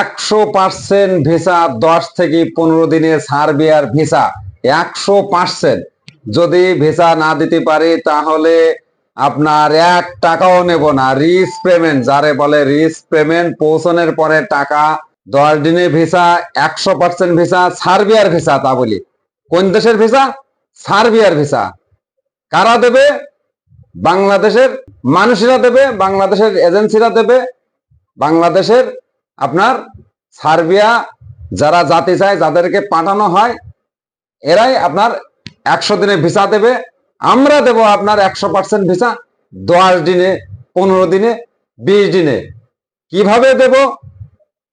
একশো percent visa, দশ থেকে পনেরো দিনের সার্বিয়ার ভিসা। একশো পার্সেন্ট। যদি ভিসা না দিতে পারি, তাহলে আপনার এক টাকাও নেব না। রিস পেমেন্ট যারে বলে রিস পেমেন্ট পৌঁছানোর পরে টাকা, দশ দিনের ভিসা, একশো পার্সেন্ট ভিসা, সার্বিয়ার ভিসা, তা বলি। কোন দেশের ভিসা? সার্বিয়ার ভিসা। কারা দেবে? বাংলাদেশের মানুষেরা দেবে, বাংলাদেশের এজেন্সিরা দেবে, বাংলাদেশের আপনার সার্বিয়া যারা জাতি চায়, যাদেরকে পাঠানো হয়, এরাই আপনার একশো দিনে ভিসা দেবে। আমরা দেব আপনার একশো পার্সেন্ট ভিসা দশ দিনে, পনেরো দিনে, বিশ দিনে। কীভাবে দেব?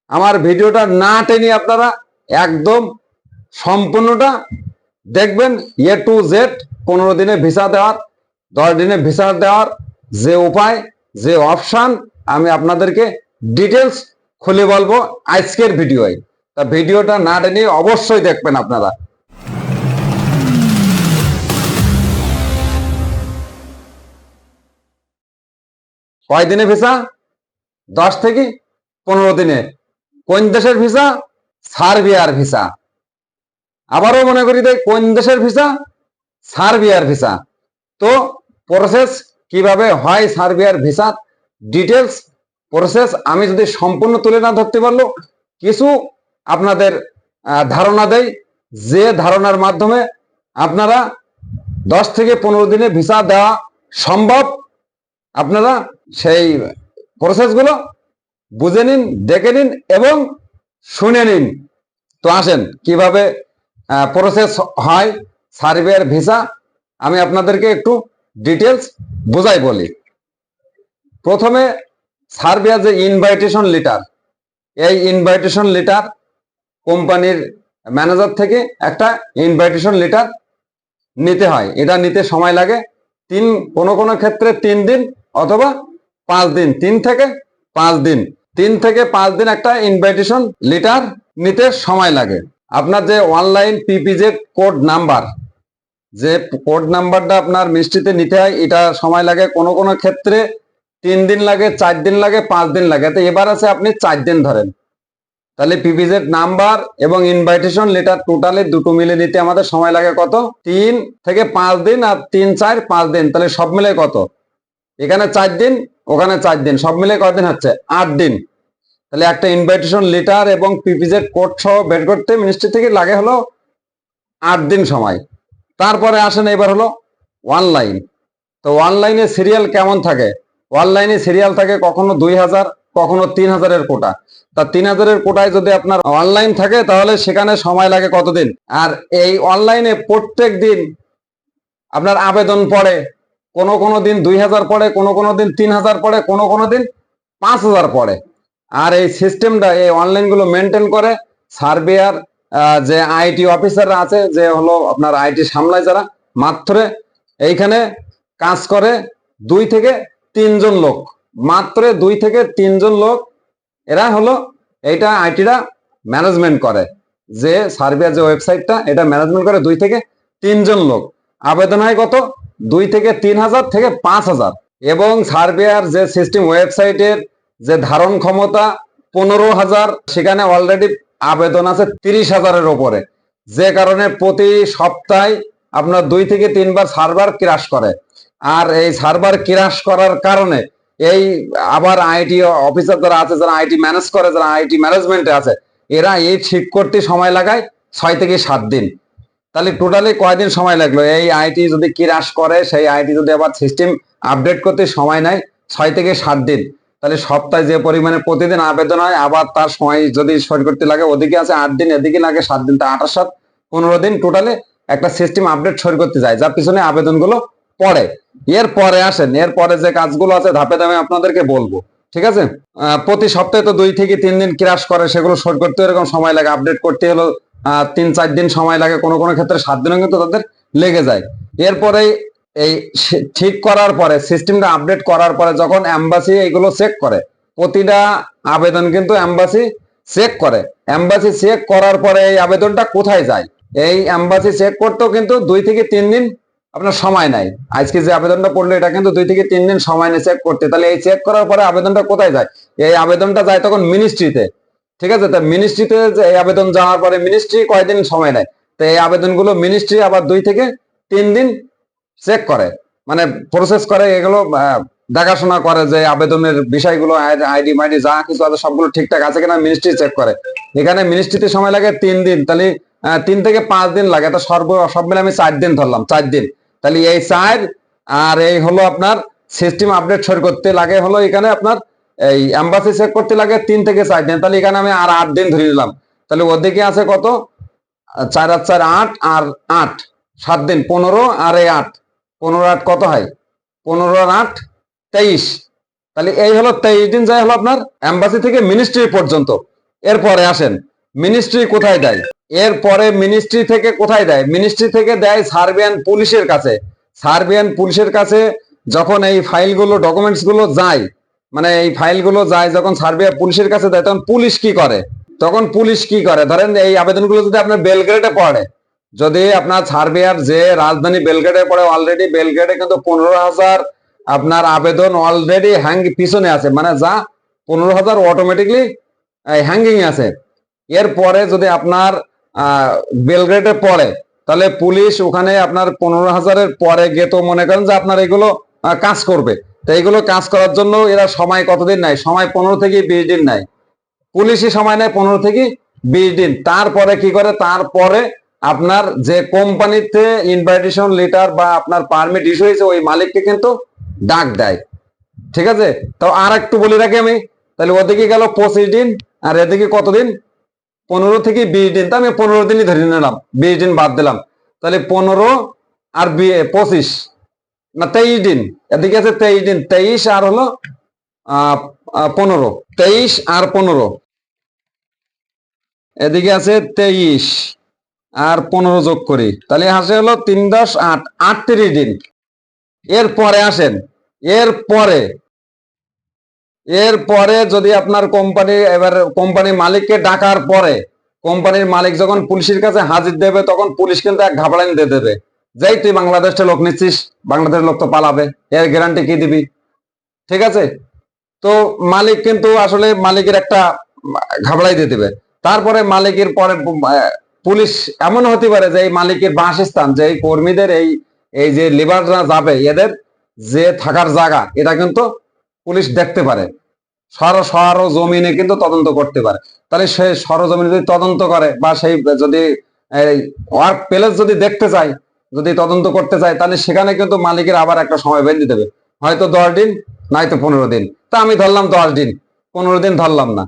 আমার ভিডিওটা না টেনে আপনারা একদম সম্পূর্ণটা দেখবেন এ টু জেড পনেরো দিনে ভিসা দেওয়ার, দশ দিনে ভিসা দেওয়ার যে উপায়, যে অপশান, আমি আপনাদেরকে ডিটেলস খুলে বলব আজকের ভিডিওয়। তা ভিডিওটা না টেনে অবশ্যই দেখবেন আপনারা। কয় দিনে ভিসা? দশ থেকে পনেরো দিনে। কোন দেশের ভিসা? সার্বিয়ার ভিসা। আবারও মনে করি দেয় কোন দেশের ভিসা? সার্বিয়ার ভিসা। তো প্রসেস কীভাবে হয় সার্বিয়ার ভিসা ডিটেলস প্রসেস আমি যদি সম্পূর্ণ তুলে না ধরতে পারল, কিছু আপনাদের ধারণা দেই যে ধারণার মাধ্যমে আপনারা দশ থেকে পনেরো দিনে ভিসা দেওয়া সম্ভব। আপনারা সেই প্রসেসগুলো বুঝে নিন, দেখে নিন এবং শুনে নিন। তো আসেন, কীভাবে প্রসেস হয় সার্ভের ভিসা, আমি আপনাদেরকে একটু ডিটেলস বোঝাই বলি। প্রথমে সার্বিয়া যে ইনভাইটেশন লেটার। এই ইনভাইটেশন লেটার কোম্পানির ম্যানেজার থেকে একটা ইনভাইটেশন লেটার নিতে হয়। এটা নিতে সময় লাগে তিন, কোনো কোনো ক্ষেত্রে তিন দিন অথবা পাঁচ দিন। তিন থেকে পাঁচ দিন। তিন থেকে পাঁচ দিন একটা ইনভাইটেশন লেটার নিতে সময় লাগে। আপনার যে অনলাইন পিপিজেড কোড নাম্বার, যে কোড নাম্বারটা আপনার মিষ্টিতে নিতে হয়, এটা সময় লাগে কোনো কোনো ক্ষেত্রে তিন দিন লাগে, চার দিন লাগে, পাঁচ দিন লাগে। তো এবার আছে আপনি চার দিন ধরেন। তাহলে পিপিজেড নাম্বার এবং ইনভাইটেশন লেটার টোটালি দুটো মিলে নিতে আমাদের সময় লাগে কত? তিন থেকে পাঁচ দিন আর তিন, চার, পাঁচ দিন। তাহলে সব মিলে কত? এখানে চার দিন, ওখানে চার দিন। সব মিলে কদিন হচ্ছে? আট দিন। তাহলে একটা ইনভাইটেশন লেটার এবং পিপিজেড কোড সহ বের করতে মিনিস্ট্রি থেকে লাগে হলো আট দিন সময়। তারপরে আসেন এবার হলো অনলাইন তো অনলাইনে সিরিয়াল কেমন থাকে? অনলাইনে সিরিয়াল থাকে কখনো দুই হাজার, কখনো তিন হাজারের কোটা। তা তিন হাজারের কোটায় যদি আপনার অনলাইন থাকে, তাহলে সেখানে সময় লাগে কতদিন? আর এই অনলাইনে প্রত্যেক দিন আপনার আবেদন পড়ে, কোনো কোনো দিন দুই হাজার পড়ে, কোনো কোনো দিন তিন হাজার পড়ে, কোনো কোনো দিন পাঁচ হাজার পড়ে। আর এই সিস্টেমটা এই অনলাইনগুলো মেনটেন করে সার্ভেয়ার যে আইটি অফিসাররা আছে, যে হলো আপনার আইটি সামলায় যারা, মাত্র এইখানে কাজ করে দুই থেকে তিনজন লোক। মাত্র দুই থেকে তিনজন লোক, এরা হলো এইটা আইটিটা ম্যানেজমেন্ট করে। যে সার্বিয়ার যে ওয়েবসাইটটা, এটা ম্যানেজমেন্ট করে দুই থেকে তিনজন লোক। আবেদন হয় কত? দুই থেকে তিন হাজার থেকে পাঁচ হাজার। এবং সার্বিয়ার যে সিস্টেম ওয়েবসাইটের যে ধারণ ক্ষমতা, পনেরো হাজার, সেখানে অলরেডি আবেদন আছে তিরিশ হাজারের ওপরে। যে কারণে প্রতি সপ্তাহে আপনার দুই থেকে তিনবার সার্ভার ক্রাশ করে। আর এই সার্ভার ক্রাশ করার কারণে এই আবার আইটি অফিসার যারা আছে, যারা আইটি ম্যানেজ করে, যারা আইটি ম্যানেজমেন্টে আছে, এরা এই ঠিক করতে সময় লাগায় ছয় থেকে সাত দিন। তাহলে টোটালি কয়দিন সময় লাগল? এই আইটি যদি ক্রাশ করে, সেই আইটি যদি আবার সিস্টেম আপডেট করতে সময় নেয়, ছয় থেকে সাত দিন। তাহলে সপ্তাহে যে পরিমাণে প্রতিদিন আবেদন হয়, আবার তার সময় যদি সই করতে লাগে, ওদিকে আছে আট দিন, এদিকে লাগে সাত দিন, তা আঠাশ, সাত, পনেরো দিন টোটালে একটা সিস্টেম আপডেট সই করতে যায়, যার পিছনে আবেদনগুলো পড়ে। এর পরে আসেন এর পরে যে কাজগুলো আছে ধাপে ধাপে আপনাদেরকে বলব, ঠিক আছে? প্রতি সপ্তাহে তো দুই থেকে তিন দিন ক্রাশ করে, সেগুলো সই করতে এরকম সময় লাগে, আপডেট করতে হলো তিন চার দিন সময় লাগে, কোনো কোনো ক্ষেত্রে সাত দিনও কিন্তু তাদের লেগে যায়। এরপরে এই ঠিক করার পরে, সিস্টেমটা আপডেট করার পরে যখন অ্যাম্বাসি এগুলো চেক করে, প্রতিটা আবেদন কিন্তু অ্যাম্বাসি চেক করে। এম্বাসি চেক করার পরে এই আবেদনটা কোথায় যায়? এই অ্যাম্বাসি চেক করতেও কিন্তু দুই থেকে তিন দিন আপনার সময় নাই। আজকে যে আবেদনটা পড়ল এটা কিন্তু দুই থেকে তিন দিন সময় নেই চেক করতে। তাহলে এই চেক করার পরে আবেদনটা কোথায় যায়? এই আবেদনটা যায় তখন মিনিস্ট্রিতে ঠিক আছে? তা মিনিস্ট্রিতে এই আবেদন যাওয়ার পরে মিনিস্ট্রি কয়দিন সময় নেয়? তো এই আবেদনগুলো মিনিস্ট্রি আবার দুই থেকে তিন দিন চেক করে। মানে প্রসেস করে, এগুলো দেখাশোনা করে যে আবেদনের বিষয়গুলো আইডি, মাইডি, যা কিছু আছে সবগুলো ঠিকঠাক আছে কিনা মিনিস্ট্রি চেক করে। এখানে মিনিস্ট্রিতে সময় লাগে তিন দিন। তাহলে তিন থেকে পাঁচ দিন লাগে। তো সর্ব সব মিলে আমি চার দিন ধরলাম, চার দিন। তাহলে এই চার আর এই হলো আপনার সিস্টেম আপডেট সই করতে লাগে, হলো এখানে আপনার এই এম্বাসি চেক করতে লাগে তিন থেকে চার দিন। তাহলে এখানে আমি আর আট দিন ধরে নিলাম। তাহলে ওদিকে আছে কত? চার আর চার আট আর আট, সাত দিন, পনেরো আর এই আট। পনেরো আট কত হয়? পনেরো আর আট, তেইশ। তাহলে এই হলো তেইশ দিন যায় হলো আপনার এম্বাসি থেকে মিনিস্ট্রি পর্যন্ত। এরপরে আসেন। মিনিস্ট্রি কোথায় দেয়? এরপরে মিনিস্ট্রি থেকে কোথায় দেয়? মিনিস্ট্রি থেকে দেয় সার্বিয়ান পুলিশের কাছে। সার্বিয়ান পুলিশের কাছে যখন এই ফাইলগুলো ডকুমেন্টসগুলো যায় মানে এই ফাইলগুলো যায় যখন সার্বিয়া পুলিশের কাছে দেয়, তখন পুলিশ কি করে? তখন পুলিশ কি করে? ধরেন এই আবেদনগুলো যদি আপনার বেলগ্রেডে পড়ে, যদি আপনার সার্বিয়ার যে রাজধানী বেলগ্রেডে পড়ে অলরেডি বেলগ্রেডে কিন্তু পনেরো হাজার আপনার আবেদন অলরেডি হ্যাং পিছনে আছে। মানে যা পনেরো হাজার অটোমেটিকলি হ্যাঙ্গিং আছে। এরপরে যদি আপনার বেলগ্রেডে পড়ে তাহলে পুলিশ ওখানে আপনার পনেরো হাজারের পরে গিয়ে তো মনে করেন যে আপনার এগুলো কাজ করবে। তো এগুলো কাজ করার জন্য এরা সময় কতদিন নাই সময় পনেরো থেকে বিশ দিন নাই পুলিশই সময় নেয় পনেরো থেকে বিশ দিন। তারপরে কি করে? তারপরে আপনার যে কোম্পানিতে ইনভাইটেশন লেটার বা আপনার পারমিট ইস্যু হয়েছে, ওই মালিককে কিন্তু ডাক দেয়। ঠিক আছে? তো আর একটু বলে রাখি আমি। তাহলে ওদিকে গেল পঁচিশ দিন, আর এদিকে কতদিন? পনেরো থেকে বিশ দিন, তো আমি পনেরো দিনই ধরে নিলাম, বিশ দিন বাদ দিলাম। তাহলে পনেরো আর পঁচিশ, না তেইশ দিন, এদিকে আছে তেইশ দিন, তেইশ আর হলো পনেরো, তেইশ আর পনেরো। এদিকে আছে তেইশ আর পনেরো যোগ করি, তাহলে আসে হলো তিন দশ আট, আটত্রিশ দিন। এরপরে আসেন, এরপরে এরপরে যদি আপনার কোম্পানি, এবার কোম্পানির মালিককে ডাকার পরে, কোম্পানির মালিক যখন পুলিশের কাছে হাজির দেবে, তখন পুলিশ কিন্তু এক ঘাবড়ানি দিয়ে দেবে। যেই তুই বাংলাদেশে লোক নিচ্ছিস, বাংলাদেশের লোক তো পালাবে। এর গ্যারান্টি কি দিবি? ঠিক আছে? তো মালিক কিন্তু আসলে মালিকের একটা ঘাবড়াই দিয়ে দিবে। তারপরে মালিকের পরে পুলিশ এমন হতে পারে যে এই মালিকের বাসস্থান, যে এই কর্মীদের এই এই যে লিবাররা যাবে, এদের যে থাকার জায়গা, এটা কিন্তু পুলিশ দেখতে পারে। সর সর জমিনে কিন্তু তদন্ত করতে পারে। তাহলে সে সরজমিনে যদি তদন্ত করে বা সেই যদি ওয়ার্ক প্লেস যদি দেখতে চায়, যদি তদন্ত করতে চায়, তাহলে সেখানে কিন্তু মালিকের আবার একটা সময় বেঁধে দেবে হয়তো দশ দিন, নয়তো পনেরো দিন। তা আমি ধরলাম দশ দিন, পনেরো দিন ধরলাম না।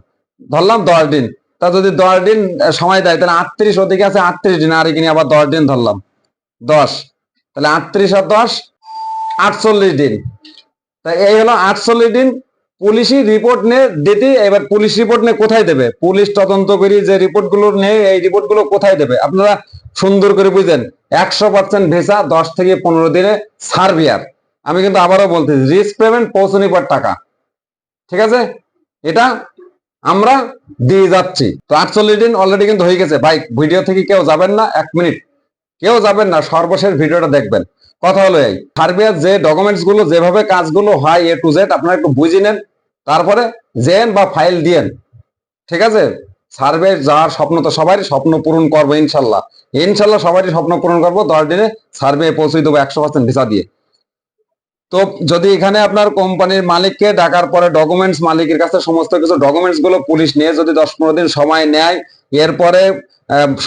ধরলাম দশ দিন। তা যদি দশ দিন সময় দেয়, তাহলে আটত্রিশ ওদিকে আছে, আটত্রিশ দিন, আর এখানে আবার দশ দিন ধরলাম। দশ। তাহলে আটত্রিশ আর দশ, আটচল্লিশ দিন। তা এই হলো আটচল্লিশ দিন পুলিশই রিপোর্ট নিয়ে দিতে, এবার পুলিশ রিপোর্ট নিয়ে কোথায় দেবে? পুলিশ তদন্ত করি যে রিপোর্টগুলো নেই এই রিপোর্টগুলো কোথায় দেবে? আপনারা সুন্দর করে বুঝলেন একশো পার্সেন্ট ভিসা, দশ থেকে পনেরো দিনে সার্বিয়ার আমি কিন্তু আবারও বলতেছি রিস্ক পেমেন্ট পৌঁছনি পর টাকা। ঠিক আছে? এটা আমরা দিয়ে যাচ্ছি। তো আটচল্লিশ দিন অলরেডি কিন্তু হয়ে গেছে। ভাই ভিডিও থেকে কেউ যাবেন না, এক মিনিট কেউ যাবেন না, সর্বশেষ ভিডিওটা দেখবেন। কথা হলো এই সার্বিয়ার যে ডকুমেন্টসগুলো, যেভাবে কাজগুলো হয় এ টু জেড আপনারা একটু বুঝে নেন। তারপরে জেন বা ফাইল দিয়েন। ঠিক আছে? সার্ভে যাওয়ার স্বপ্ন তো সবারই, স্বপ্ন পূরণ করব ইনশাল্লাহ। ইনশাল্লাহ সবারই স্বপ্ন পূরণ করব, দশ দিনে সার্ভে পৌঁছে দেবো একশো পার্সেন্ট ভিসা দিয়ে। তো যদি এখানে আপনার কোম্পানির মালিককে ডাকার পরে ডকুমেন্টস মালিকের কাছে সমস্ত কিছু ডকুমেন্টসগুলো পুলিশ নিয়ে যদি দশ পনেরো দিন সময় নেয়, এরপরে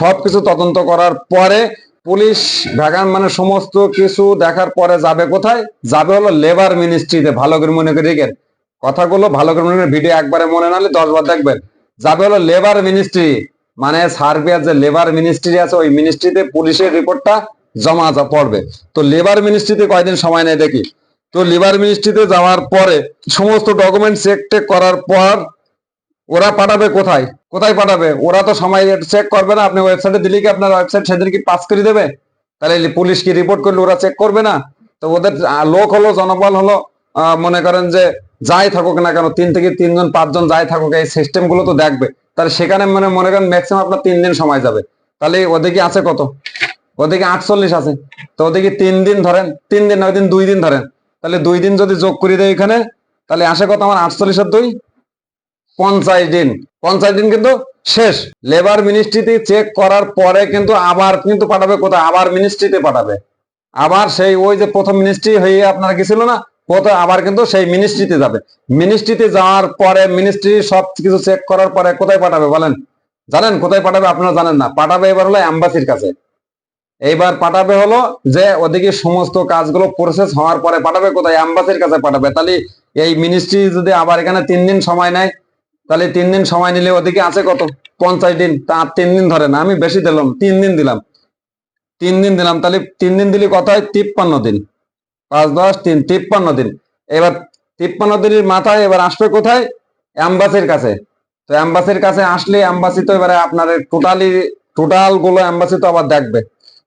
সবকিছু তদন্ত করার পরে পুলিশ ভ্যাগান মানে সমস্ত কিছু দেখার পরে যাবে কোথায়? যাবে হলো লেবার মিনিস্ট্রিতে ভালো করে মনে কথাগুলো ভালো করে ভিডিও একবারে মনে নালে দশ বার দেখবেন। যাবে হলো লেবার মিনিস্ট্রি মানে সার্বিয়ার যে লেবার মিনিস্ট্রি আছে, ওই মিনিস্ট্রিতে পুলিশের রিপোর্টটা জমা পড়বে। তো লেবার মিনিস্ট্রিতে কয়দিন সময় নেই দেখি? তো লেবার মিনিস্ট্রিতে যাওয়ার পরে সমস্ত ডকুমেন্ট চেক টেক করার পর ওরা পাঠাবে কোথায়? কোথায় পাঠাবে? ওরা তো সময় চেক করবে না। আপনি ওয়েবসাইটে দিলে কি আপনার ওয়েবসাইট সেদিন কি পাস করে দেবে? তাহলে পুলিশ কি রিপোর্ট করলে ওরা চেক করবে না? তো ওদের লোক হলো, জনবল হলো মনে করেন যে যাই থাকুক না কেন, তিন থেকে তিনজন, পাঁচজন যাই থাকুক, এই সিস্টেমগুলো তো দেখবে। তাহলে সেখানে মানে মনে করেন ম্যাক্সিমাম আপনার তিন দিন সময় যাবে। তাহলে ওদিকে আছে কত? ওদিকে আটচল্লিশ আছে। তো ওদিকে তিন দিন ধরেন, তিন দিন না ওই দিন, দুই দিন ধরেন। তাহলে দুই দিন যদি যোগ করে দেয় এখানে, তাহলে আসে কত আমার? আটচল্লিশ আর দুই? পঞ্চাশ দিন। পঞ্চাশ দিন কিন্তু শেষ। লেবার মিনিস্ট্রিতে চেক করার পরে কিন্তু আবার কিন্তু পাঠাবে কোথায়? আবার মিনিস্ট্রিতে পাঠাবে। আবার সেই ওই যে প্রথম মিনিস্ট্রি হয়ে আপনার গেছিল না? প্রথম আবার কিন্তু সেই মিনিস্ট্রিতে যাবে। মিনিস্ট্রিতে যাওয়ার পরে মিনিস্ট্রি সব কিছু চেক করার পরে কোথায় পাঠাবে বলেন? জানেন কোথায় পাঠাবে আপনারা জানেন না। পাঠাবে এবার হলো অ্যাম্বাসির কাছে। এইবার পাঠাবে হলো যে ওদিকে সমস্ত কাজগুলো প্রসেস হওয়ার পরে পাঠাবে কোথায়? অ্যাম্বাসির কাছে পাঠাবে। তাহলে এই মিনিস্ট্রি যদি আবার এখানে তিন দিন সময় নেয়, তাহলে তিন দিন সময় নিলে ওদিকে আছে কত? পঞ্চাশ দিন। তা আর তিন দিন ধরে না, আমি বেশি দিলাম, তিন দিন দিলাম। তিন দিন দিলাম, তাহলে তিন দিন দিলে কত হয়? তিপ্পান্ন দিন। পাঁচ, দশ, তিন, তিপ্পান্ন দিন। এবার তিপ্পান্ন দিনের মাথায় এবার আসবে কোথায়? অ্যাম্বাসির কাছে। তো অ্যাম্বাসির কাছে আসলে অ্যাম্বাসি তো এবারে আপনার টোটালি টোটালগুলো অ্যাম্বাসি তো আবার দেখবে।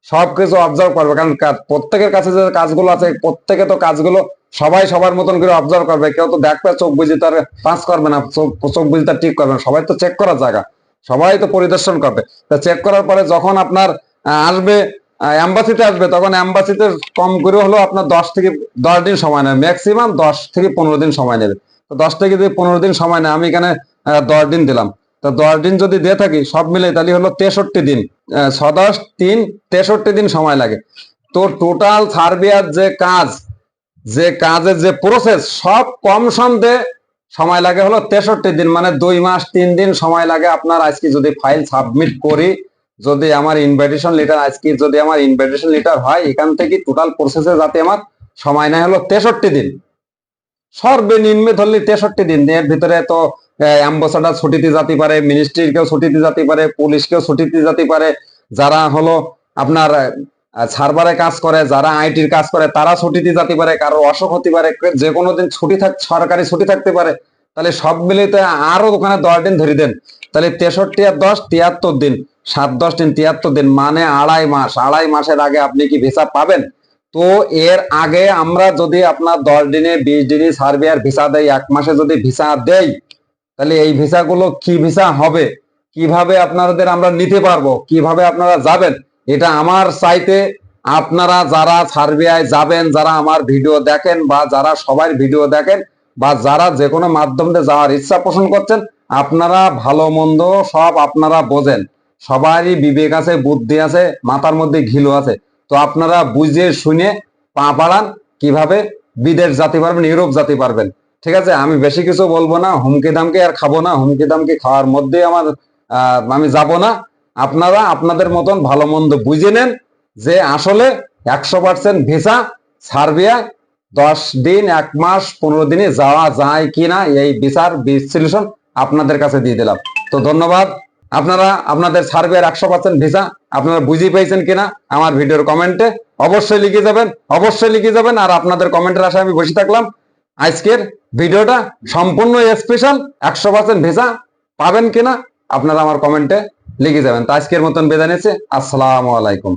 সবকিছু অবজার্ভ করবে। কারণ প্রত্যেকের কাছে যে কাজগুলো আছে, প্রত্যেকে তো কাজগুলো সবাই সবার মতন করে অবজার্ভ করবে। কেউ তো দেখবে চোখ বুঝি তার পাস করবে না চোখ বুঝি তার ঠিক করবে না। সবাই তো চেক করার জায়গা। সবাই তো পরিদর্শন করবে। তা চেক করার পরে যখন আপনার আসবে অ্যাম্বাসিতে আসবে তখন অ্যাম্বাসিতে কম করে হলেও আপনার দশ থেকে দশ দিন সময় নেবে। ম্যাক্সিমাম দশ থেকে পনেরো দিন সময় নেবে। তো দশ থেকে যদি পনেরো দিন সময় নেয় আমি এখানে দশ দিন দিলাম। তো দশ দিন যদি দিয়ে থাকি সব মিলে তাহলে হলো তেষট্টি দিন। আহ, ছ দশ তিন তেষট্টি দিন সময় লাগে। তো টোটাল সার্বিয়ার যে কাজ যে কাজের যে প্রসেস সব কম সম সময় লাগে হলো তেষট্টি দিন। মানে দুই মাস তিন দিন সময় লাগে আপনার আজকে যদি ফাইল সাবমিট করি যদি আমার ইনভাইটেশন লেটার আজকে যদি আমার ইনভাইটেশন লেটার হয়, এখান থেকে টোটাল প্রসেসে যাতে আমার সময় নেয় হলো তেষট্টি দিন। সর্বনিম্নে ধরলে তেষট্টি দিন। এর ভিতরে তো অ্যাম্বাসাডার ছুটিতে যেতে পারে মিনিস্ট্রির কেউ ছুটিতে যেতে পারে পুলিশকেও ছুটিতে যেতে পারে, যারা হলো আপনার সার্ভারে কাজ করে, যারা আইটির কাজ করে, তারা ছুটিতে যেতে পারে, কারও অসুখ হতে পারে যে কোনো দিন ছুটি থাক, সরকারি ছুটি থাকতে পারে, তাহলে সব মিলে তো আরও ওখানে দশ দিন ধরে দেন। তাহলে তেষট্টি আর দশ, তিয়াত্তর দিন। সাত, দশ দিন, তিয়াত্তর দিন মানে আড়াই মাস। আড়াই মাসের আগে আপনি কি ভিসা পাবেন? তো এর আগে আমরা যদি আপনার দশ দিনে, বিশ দিনে সার্বিয়ার ভিসা দেয় এক মাসে যদি ভিসা দেই, তাহলে এই ভিসাগুলো কি ভিসা হবে? কীভাবে আপনাদের আমরা নিতে পারব? কীভাবে আপনারা যাবেন? এটা আমার চাইতে আপনারা যারা সার্বিয়ায় যাবেন, যারা আমার ভিডিও দেখেন বা যারা সবাই ভিডিও দেখেন বা যারা যে কোনো মাধ্যমে যাওয়ার ইচ্ছা পোষণ করছেন আপনারা ভালো মন্দ সব আপনারা বোঝেন। সবারই বিবেক আছে, বুদ্ধি আছে, মাথার মধ্যে ঘিলু আছে। তো আপনারা বুঝে শুনে পা বাড়ান, কীভাবে বিদেশ জাতি পারবেন, ইউরোপ জাতি পারবেন। ঠিক আছে? আমি বেশি কিছু বলব না, হুমকি দামকে আর খাব না। হুমকি দামকে খাওয়ার মধ্যে আমার আমি যাব না। আপনারা আপনাদের মতন ভালো মন্দ বুঝে নেন যে আসলে একশো পার্সেন্ট ভিসা সার্বিয়া, দশ দিন, এক মাস, পনেরো দিনে যাওয়া যায় কিনা, এই বিচার বিশ্লেষণ আপনাদের কাছে দিয়ে দিলাম। তো ধন্যবাদ। আপনারা আপনাদের সার্বিয়ার একশো পার্সেন্ট ভিসা আপনারা বুঝে পেয়েছেন কিনা আমার ভিডিওর কমেন্টে অবশ্যই লিখে যাবেন, অবশ্যই লিখে যাবেন আর আপনাদের কমেন্টের আশায় আমি বসে থাকলাম। আজকের ভিডিওটা সম্পূর্ণ স্পেশাল একশো পার্সেন্ট ভিসা পাবেন কিনা আপনারা আমার কমেন্টে লিখে যাবেন। তো আজকের মতন বেদায় নিচ্ছে। আসসালামু আলাইকুম।